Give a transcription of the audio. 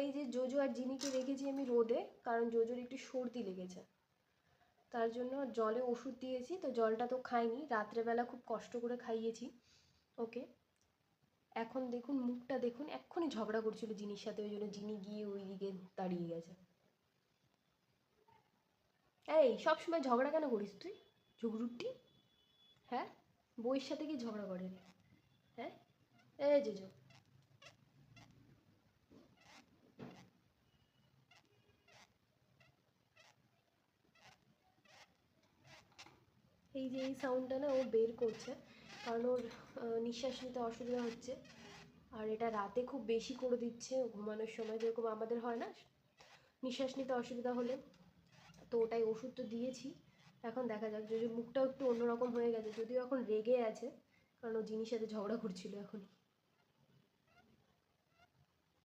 এই যে জোজো আর জিনিকে রেখেছি আমি রোদে, কারণ জোজোর একটু সর্দি লেগেছে। তার জন্য জলে ওষুধ দিয়েছি, তো জলটা তো খাইনি, রাত্রেবেলা খুব কষ্ট করে খাইয়েছি। ওকে, এখন দেখুন মুখটা দেখুন, এক্ষুনি ঝগড়া করছিল জিনির সাথে, ওই জন্য জিনি গিয়ে ওই দিকে দাঁড়িয়ে গেছে। এই, সবসময় ঝগড়া কেন করিস তুই? ঝুগরুটি হ্যাঁ? বইয়ের সাথে কি ঝগড়া করে? হ্যাঁ? এই জেজো। এই যে এই সাউন্ডটা না ও বের করছে, কারণ ওর নিঃশ্বাস নিতে অসুবিধা হচ্ছে। আর এটা রাতে খুব বেশি করে দিচ্ছে ঘুমানোর সময়, যেরকম আমাদের হয় না, নিঃশ্বাস নিতে অসুবিধা হলে। তো ওটাই ওষুধ তো দিয়েছি। এখন দেখা যাক, যদি মুখটাও একটু অন্যরকম হয়ে গেছে, যদিও এখন রেগে আছে, কারণ ও জিনিস সাথে ঝগড়া করছিল এখনই।